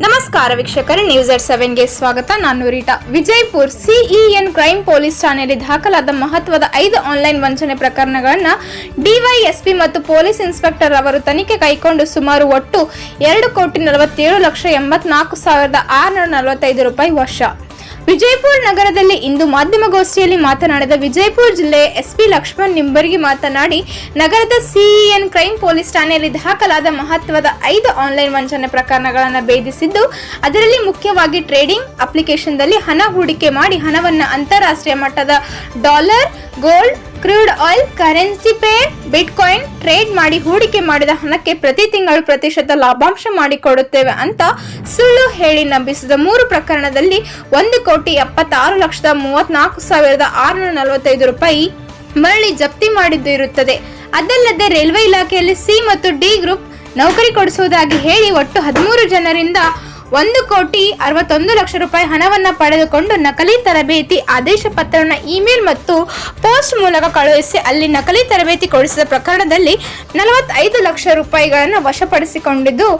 ನಮಸ್ಕಾರ ವೀಕ್ಷಕರೇ ನ್ಯೂಸ್ ಎಟ್ ಸೆವೆನ್ಗೆ ಸ್ವಾಗತ. ನಾನು Rita. Vijayapur CEN crime police ಠಾಣೆಯಲ್ಲಿ ದಾಖಲಾದ ಮಹತ್ವದ ಐದು ಆನ್ಲೈನ್ ವಂಚನೆ ಪ್ರಕರಣಗಳನ್ನು ಡಿವೈಎಸ್ಪಿ ಮತ್ತು ಪೊಲೀಸ್ ಇನ್ಸ್ಪೆಕ್ಟರ್ ಅವರು ತನಿಖೆ ಕೈಗೊಂಡು ಸುಮಾರು ಒಟ್ಟು ಎರಡು ಕೋಟಿ ನಲವತ್ತೇಳು ಲಕ್ಷ ಎಂಬತ್ನಾಲ್ಕು ಸಾವಿರದ ಆರುನೂರ ನಲವತ್ತೈದು ರೂಪಾಯಿ ವಶ ವಿಜಯಪುರ ನಗರದಲ್ಲಿ ಇಂದು ಮಾಧ್ಯಮಗೋಷ್ಠಿಯಲ್ಲಿ ಮಾತನಾಡಿದ ವಿಜಯಪುರ ಜಿಲ್ಲೆ ಎಸ್ಪಿ ಲಕ್ಷ್ಮಣ್ ನಿಂಬರ್ಗಿ ಮಾತನಾಡಿ, ನಗರದ ಸಿಇಎನ್ ಕ್ರೈಮ್ ಪೊಲೀಸ್ ಠಾಣೆಯಲ್ಲಿ ದಾಖಲಾದ ಮಹತ್ವದ ಐದು ಆನ್ಲೈನ್ ವಂಚನೆ ಪ್ರಕರಣಗಳನ್ನು ಭೇದಿಸಿದ್ದು, ಅದರಲ್ಲಿ ಮುಖ್ಯವಾಗಿ ಟ್ರೇಡಿಂಗ್ ಅಪ್ಲಿಕೇಶನ್ದಲ್ಲಿ ಹಣ ಹೂಡಿಕೆ ಮಾಡಿ ಹಣವನ್ನು ಅಂತಾರಾಷ್ಟ್ರೀಯ ಮಟ್ಟದ dollar, gold crude oil currency pair bitcoin trade ಮಾಡಿ ಹೂಡಿಕೆ ಮಾಡಿದ ಹಣಕ್ಕೆ ಪ್ರತಿ ತಿಂಗಳು ಪ್ರತಿಶತ ಲಾಭಾಂಶ ಮಾಡಿಕೊಡುತ್ತೇವೆ ಅಂತ ಸುಳ್ಳು ಹೇಳಿ ನಂಬಿಸಿದ ಮೂರು ಪ್ರಕರಣದಲ್ಲಿ ಒಂದು ಕೋಟಿ ಎಪ್ಪತ್ತಾರು ಲಕ್ಷದ ಮೂವತ್ನಾಲ್ಕು ಸಾವಿರದ ಆರುನೂರ ನಲವತ್ತೈದು ರೂಪಾಯಿ ಮರಳಿ ಜಪ್ತಿ ಮಾಡಿದ್ದು ಇರುತ್ತದೆ. ಅದಲ್ಲದೆ ರೈಲ್ವೆ ಇಲಾಖೆಯಲ್ಲಿ ಸಿ ಮತ್ತು ಡಿ ಗ್ರೂಪ್ ನೌಕರಿ ಕೊಡಿಸುವುದಾಗಿ ಹೇಳಿ ಒಟ್ಟು ಹದಿಮೂರು ಜನರಿಂದ ಒಂದು ಕೋಟಿ ಅರವತ್ತೊಂದು ಲಕ್ಷ ರೂಪಾಯಿ ಹಣವನ್ನ ಪಡೆದುಕೊಂಡು ನಕಲಿ ತರಬೇತಿ ಆದೇಶ ಪತ್ರವನ್ನು ಇಮೇಲ್ ಮತ್ತು ಪೋಸ್ಟ್ ಮೂಲಕ ಕಳುಹಿಸಿ ಅಲ್ಲಿ ನಕಲಿ ತರಬೇತಿ ಕೊಡಿಸಿದ ಪ್ರಕರಣದಲ್ಲಿ ನಲವತ್ತೈದು ಲಕ್ಷ ರೂಪಾಯಿಗಳನ್ನು ವಶಪಡಿಸಿಕೊಂಡಿದ್ದು,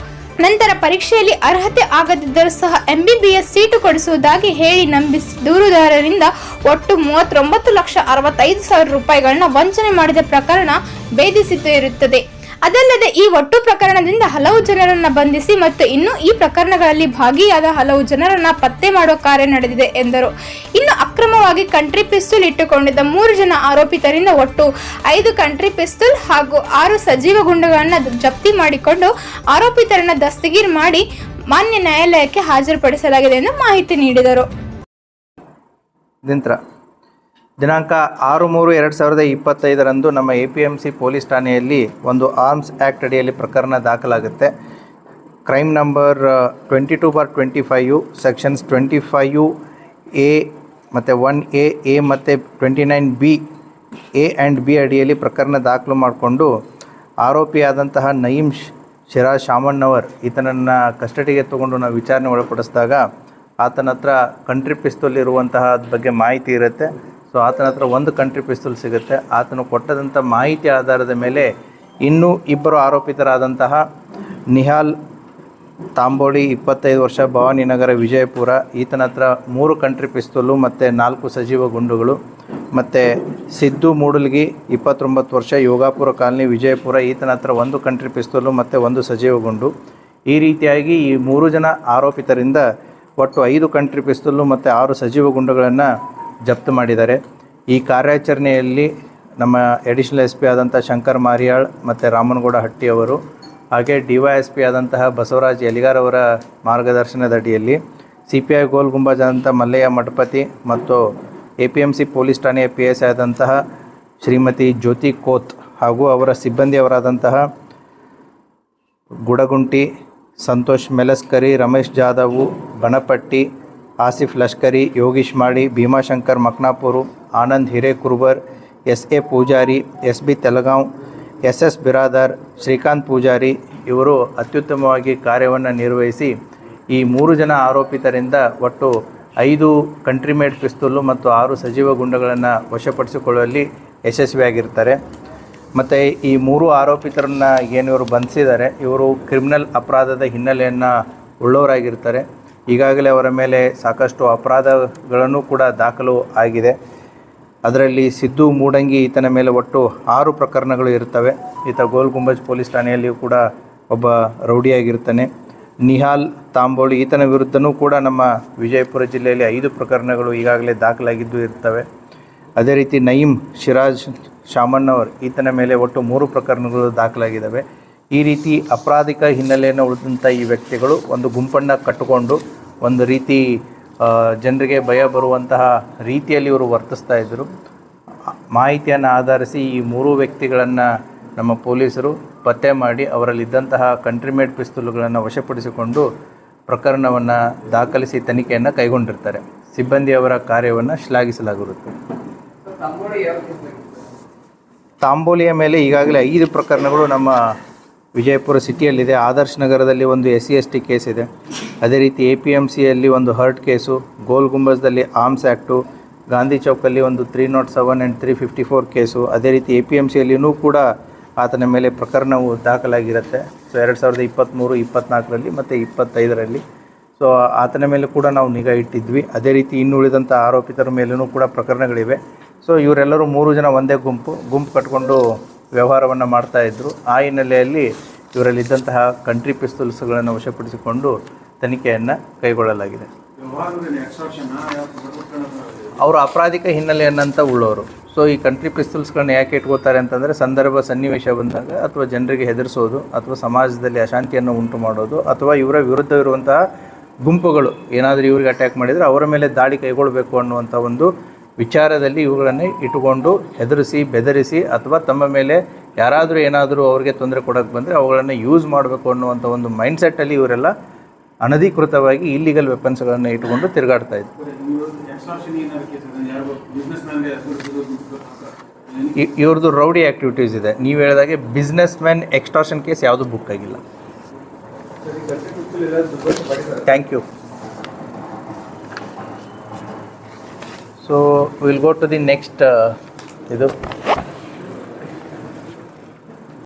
ನಂತರ ಪರೀಕ್ಷೆಯಲ್ಲಿ ಅರ್ಹತೆ ಆಗದಿದ್ದರೂ ಸಹ ಎಂಬಿಬಿಎಸ್ ಸೀಟು ಕೊಡಿಸುವುದಾಗಿ ಹೇಳಿ ನಂಬಿಸಿ ದೂರುದಾರರಿಂದ ಒಟ್ಟು ಮೂವತ್ತೊಂಬತ್ತು ಲಕ್ಷ ಅರವತ್ತೈದು ಸಾವಿರ ರೂಪಾಯಿಗಳನ್ನು ವಂಚನೆ ಮಾಡಿದ ಪ್ರಕರಣ ಭೇದಿಸಿತು ಇರುತ್ತದೆ. ಅದಲ್ಲದೆ ಈ ಒಟ್ಟು ಪ್ರಕರಣದಿಂದ ಹಲವು ಜನರನ್ನ ಬಂಧಿಸಿ ಮತ್ತು ಇನ್ನು ಈ ಪ್ರಕರಣಗಳಲ್ಲಿ ಭಾಗಿಯಾದ ಹಲವು ಜನರನ್ನ ಪತ್ತೆ ಮಾಡುವ ಕಾರ್ಯ ನಡೆದಿದೆ ಎಂದರು. ಇನ್ನು ಅಕ್ರಮವಾಗಿ ಕಂಟ್ರಿ ಪಿಸ್ತೂಲ್ ಇಟ್ಟುಕೊಂಡಿದ್ದ ಮೂರು ಜನ ಆರೋಪಿತರಿಂದ ಒಟ್ಟು ಐದು ಕಂಟ್ರಿ ಪಿಸ್ತೂಲ್ ಹಾಗೂ ಆರು ಸಜೀವ ಗುಂಡುಗಳನ್ನು ಜಪ್ತಿ ಮಾಡಿಕೊಂಡು ಆರೋಪಿತರನ್ನ ದಸ್ತಗೀರ್ ಮಾಡಿ ಮಾನ್ಯ ನ್ಯಾಯಾಲಯಕ್ಕೆ ಹಾಜರುಪಡಿಸಲಾಗಿದೆ ಎಂದು ಮಾಹಿತಿ ನೀಡಿದರು. ದಿನಾಂಕ ಆರು ಮೂರು ಎರಡು ಸಾವಿರದ ಇಪ್ಪತ್ತೈದರಂದು ನಮ್ಮ A P M C police ಠಾಣೆಯಲ್ಲಿ ಒಂದು ಆರ್ಮ್ಸ್ ಆ್ಯಕ್ಟ್ ಅಡಿಯಲ್ಲಿ ಪ್ರಕರಣ ದಾಖಲಾಗುತ್ತೆ. Crime number twenty two bar twenty five sections twenty five A, ಮತ್ತು ಒನ್ ಎ ಎ ಮತ್ತು twenty nine B, A and B ಅಡಿಯಲ್ಲಿ ಪ್ರಕರಣ ದಾಖಲು ಮಾಡಿಕೊಂಡು ಆರೋಪಿಯಾದಂತಹ ನಯೀಮ್ ಶ್- ಶಿರಾಜ್ ಶಾಮಣ್ಣವರ್ ಈತನನ್ನು ಕಸ್ಟಡಿಗೆ ತಗೊಂಡು ನಾವು ವಿಚಾರಣೆ ಒಳಪಡಿಸಿದಾಗ ಆತನ ಹತ್ರ ಕಂಟ್ರಿ ಪಿಸ್ತೂಲ್ ಇರುವಂತಹ ಬಗ್ಗೆ ಮಾಹಿತಿ ಇರುತ್ತೆ. ಸೊ ಆತನ ಹತ್ರ ಒಂದು ಕಂಟ್ರಿ ಪಿಸ್ತೂಲ್ ಸಿಗುತ್ತೆ. ಆತನು ಕೊಟ್ಟದಂಥ ಮಾಹಿತಿ ಆಧಾರದ ಮೇಲೆ ಇನ್ನೂ ಇಬ್ಬರು ಆರೋಪಿತರಾದಂತಹ ನಿಹಾಲ್ ತಾಂಬೋಳಿ ಇಪ್ಪತ್ತೈದು ವರ್ಷ ಭವಾನಿನಗರ ವಿಜಯಪುರ, ಈತನ ಹತ್ರ ಮೂರು ಕಂಟ್ರಿ ಪಿಸ್ತೂಲು ಮತ್ತು ನಾಲ್ಕು ಸಜೀವ ಗುಂಡುಗಳು, ಮತ್ತು ಸಿದ್ದು ಮೂಡಲ್ಗಿ, ಇಪ್ಪತ್ತೊಂಬತ್ತು ವರ್ಷ, ಯೋಗಾಪುರ ಕಾಲನಿ, ವಿಜಯಪುರ, ಈತನ ಹತ್ರ ಒಂದು ಕಂಟ್ರಿ ಪಿಸ್ತೂಲು ಮತ್ತು ಒಂದು ಸಜೀವ ಗುಂಡು. ಈ ರೀತಿಯಾಗಿ ಈ ಮೂರು ಜನ ಆರೋಪಿತರಿಂದ ಒಟ್ಟು ಐದು ಕಂಟ್ರಿ ಪಿಸ್ತೂಲು ಮತ್ತು ಆರು ಸಜೀವ ಗುಂಡುಗಳನ್ನು ಜಪ್ತು ಮಾಡಿದ್ದಾರೆ. ಈ ಕಾರ್ಯಾಚರಣೆಯಲ್ಲಿ ನಮ್ಮ ಎಡಿಷನಲ್ ಎಸ್ ಪಿ ಆದಂಥ ಶಂಕರ್ ಮಾರಿಯಾಳ್ ಮತ್ತು ರಾಮನಗೌಡ ಹಟ್ಟಿ ಅವರು, ಹಾಗೆ ಡಿ ವೈ ಎಸ್ ಪಿ ಆದಂತಹ ಬಸವರಾಜ್ ಯಲಿಗಾರ್ ಅವರ ಮಾರ್ಗದರ್ಶನದ ಅಡಿಯಲ್ಲಿ C P I Gol Gumbaz ಆದಂಥ ಮಲ್ಲಯ್ಯ ಮಠಪತಿ ಮತ್ತು A P M C police ಠಾಣೆಯ ಪಿ ಎಸ್ ಆದಂತಹ ಶ್ರೀಮತಿ ಜ್ಯೋತಿ ಕೋತ್ ಹಾಗೂ ಅವರ ಸಿಬ್ಬಂದಿಯವರಾದಂತಹ Gudagunti Santosh ಮೆಲಸ್ಕರಿ, Ramesh ಜಾಧವು, ಬಣಪಟ್ಟಿ Asif Lashkari, Yogish Madi Bhimashankar Maknapur, Anand Hirekurbar S A Pujari S B Telgaon S S Biradar, Shrikant Pujari ಇವರು ಅತ್ಯುತ್ತಮವಾಗಿ ಕಾರ್ಯವನ್ನು ನಿರ್ವಹಿಸಿ ಈ ಮೂರು ಜನ ಆರೋಪಿತರಿಂದ ಒಟ್ಟು ಐದು ಕಂಟ್ರಿ ಮೇಡ್ ಪಿಸ್ತೂಲು ಮತ್ತು ಆರು ಸಜೀವ ಗುಂಡಗಳನ್ನು ವಶಪಡಿಸಿಕೊಳ್ಳುವಲ್ಲಿ ಯಶಸ್ವಿಯಾಗಿರ್ತಾರೆ. ಮತ್ತು ಈ ಮೂರು ಆರೋಪಿತರನ್ನು ಏನಿವರು ಬಂಧಿಸಿದ್ದಾರೆ, ಇವರು ಕ್ರಿಮಿನಲ್ ಅಪರಾಧದ ಹಿನ್ನೆಲೆಯನ್ನು ಉಳ್ಳವರಾಗಿರ್ತಾರೆ. ಈಗಾಗಲೇ ಅವರ ಮೇಲೆ ಸಾಕಷ್ಟು ಅಪರಾಧಗಳನ್ನು ಕೂಡ ದಾಖಲು ಆಗಿದೆ. ಅದರಲ್ಲಿ ಸಿದ್ದು ಮೂಡಂಗಿ ಈತನ ಮೇಲೆ ಒಟ್ಟು ಆರು ಪ್ರಕರಣಗಳು ಇರ್ತವೆ ಈತ ಗೋಲ್ ಗುಂಬಜ್ ಪೊಲೀಸ್ ಠಾಣೆಯಲ್ಲಿಯೂ ಕೂಡ ಒಬ್ಬ ರೌಡಿಯಾಗಿರ್ತಾನೆ ನಿಹಾಲ್ ತಾಂಬೋಳಿ ಈತನ ವಿರುದ್ಧನೂ ಕೂಡ ನಮ್ಮ ವಿಜಯಪುರ ಜಿಲ್ಲೆಯಲ್ಲಿ ಐದು ಪ್ರಕರಣಗಳು ಈಗಾಗಲೇ ದಾಖಲಾಗಿದ್ದು ಇರ್ತವೆ. ಅದೇ ರೀತಿ ನಯೀಮ್ ಶಿರಾಜ್ ಶಾಮಣ್ಣವರ್ ಈತನ ಮೇಲೆ ಒಟ್ಟು ಮೂರು ಪ್ರಕರಣಗಳು ದಾಖಲಾಗಿದ್ದಾವೆ. ಈ ರೀತಿ ಅಪರಾಧಿಕ ಹಿನ್ನೆಲೆಯನ್ನು ಉಳಿದಂಥ ಈ ವ್ಯಕ್ತಿಗಳು ಒಂದು ಗುಂಪನ್ನು ಕಟ್ಟಿಕೊಂಡು ಒಂದು ರೀತಿ ಜನರಿಗೆ ಭಯ ಬರುವಂತಹ ರೀತಿಯಲ್ಲಿ ಇವರು ವರ್ತಿಸ್ತಾ ಇದ್ದರು. ಮಾಹಿತಿಯನ್ನು ಆಧರಿಸಿ ಈ ಮೂರು ವ್ಯಕ್ತಿಗಳನ್ನು ನಮ್ಮ ಪೊಲೀಸರು ಪತ್ತೆ ಮಾಡಿ ಅವರಲ್ಲಿದ್ದಂತಹ ಕಂಟ್ರಿಮೇಡ್ ಪಿಸ್ತೂಲುಗಳನ್ನು ವಶಪಡಿಸಿಕೊಂಡು ಪ್ರಕರಣವನ್ನು ದಾಖಲಿಸಿ ತನಿಖೆಯನ್ನು ಕೈಗೊಂಡಿರ್ತಾರೆ. ಸಿಬ್ಬಂದಿಯವರ ಕಾರ್ಯವನ್ನು ಶ್ಲಾಘಿಸಲಾಗಿರುತ್ತೆ. ತಾಂಬೋಲಿಯ ಮೇಲೆ ಈಗಾಗಲೇ ಐದು ಪ್ರಕರಣಗಳು ನಮ್ಮ ವಿಜಯಪುರ ಸಿಟಿಯಲ್ಲಿದೆ. ಆದರ್ಶ್ ನಗರದಲ್ಲಿ ಒಂದು S C S T case ಇದೆ. ಅದೇ ರೀತಿ ಎ ಪಿ ಎಂ ಸಿಯಲ್ಲಿ ಒಂದು ಹರ್ಟ್ ಕೇಸು ಗೋಲ್ ಗುಂಬಜ್ದಲ್ಲಿ ಆರ್ಮ್ಸ್ ಆ್ಯಕ್ಟು ಗಾಂಧಿ ಚೌಕಲ್ಲಿ ಒಂದು three not seven and three fifty four case ಅದೇ ರೀತಿ ಎ ಪಿ ಎಂ ಸಿಯಲ್ಲಿಯೂ ಕೂಡ ಆತನ ಮೇಲೆ ಪ್ರಕರಣವು ದಾಖಲಾಗಿರುತ್ತೆ. ಸೊ ಎರಡು ಸಾವಿರದ ಇಪ್ಪತ್ತ್ಮೂರು ಇಪ್ಪತ್ತ್ನಾಲ್ಕರಲ್ಲಿ ಮತ್ತು ಇಪ್ಪತ್ತೈದರಲ್ಲಿ. ಸೊ ಆತನ ಮೇಲೆ ಕೂಡ ನಾವು ನಿಗಾ ಇಟ್ಟಿದ್ವಿ. ಅದೇ ರೀತಿ ಇನ್ನುಳಿದಂಥ ಆರೋಪಿತರ ಮೇಲೂ ಕೂಡ ಪ್ರಕರಣಗಳಿವೆ. ಸೊ ಇವರೆಲ್ಲರೂ ಮೂರು ಜನ ಒಂದೇ ಗುಂಪು. ಗುಂಪು ಕಟ್ಕೊಂಡು ವ್ಯವಹಾರವನ್ನು ಮಾಡ್ತಾಯಿದ್ರು ಆ ಹಿನ್ನೆಲೆಯಲ್ಲಿ ಇವರಲ್ಲಿದ್ದಂತಹ ಕಂಟ್ರಿ ಪಿಸ್ತೂಲ್ಸ್ಗಳನ್ನು ವಶಪಡಿಸಿಕೊಂಡು ತನಿಖೆಯನ್ನು ಕೈಗೊಳ್ಳಲಾಗಿದೆ. ಅವರು ಅಪರಾಧಿಕ ಹಿನ್ನೆಲೆಯನ್ನಂತ ಉಳ್ಳವರು. ಸೊ ಈ ಕಂಟ್ರಿ ಪಿಸ್ತೂಲ್ಸ್ಗಳನ್ನ ಯಾಕೆ ಇಟ್ಕೋತಾರೆ ಅಂತಂದರೆ ಸಂದರ್ಭ ಸನ್ನಿವೇಶ ಬಂದಾಗ ಅಥವಾ ಜನರಿಗೆ ಹೆದರಿಸೋದು ಅಥವಾ ಸಮಾಜದಲ್ಲಿ ಅಶಾಂತಿಯನ್ನು ಉಂಟು ಮಾಡೋದು ಅಥವಾ ಇವರ ವಿರುದ್ಧ ಇರುವಂತಹ ಗುಂಪುಗಳು ಏನಾದರೂ ಇವ್ರಿಗೆ ಅಟ್ಯಾಕ್ ಮಾಡಿದರೆ ಅವರ ಮೇಲೆ ದಾಳಿ ಕೈಗೊಳ್ಳಬೇಕು ಅನ್ನುವಂಥ ಒಂದು ವಿಚಾರದಲ್ಲಿ ಇವುಗಳನ್ನು ಇಟ್ಟುಕೊಂಡು ಹೆದರಿಸಿ ಬೆದರಿಸಿ ಅಥವಾ ತಮ್ಮ ಮೇಲೆ ಯಾರಾದರೂ ಏನಾದರೂ ಅವರಿಗೆ ತೊಂದರೆ ಕೊಡೋಕ್ಕೆ ಬಂದರೆ ಅವುಗಳನ್ನು ಯೂಸ್ ಮಾಡಬೇಕು ಅನ್ನುವಂಥ ಒಂದು ಮೈಂಡ್ಸೆಟ್ಟಲ್ಲಿ ಇವರೆಲ್ಲ ಅನಧಿಕೃತವಾಗಿ ಇಲ್ಲಿಗಲ್ ವೆಪನ್ಸ್ಗಳನ್ನು ಇಟ್ಟುಕೊಂಡು ತಿರುಗಾಡ್ತಾ ಇದ್ರು ಇವ್ರದ್ದು ರೌಡಿ ಆಕ್ಟಿವಿಟೀಸ್ ಇದೆ. ನೀವು ಹೇಳಿದಾಗೆ ಬಿಸ್ನೆಸ್ ಮ್ಯಾನ್ ಎಕ್ಸ್ಟ್ರಾಷನ್ ಕೇಸ್ ಯಾವುದು ಬುಕ್ ಆಗಿಲ್ಲ. Thank you so will go to the next ಇದು.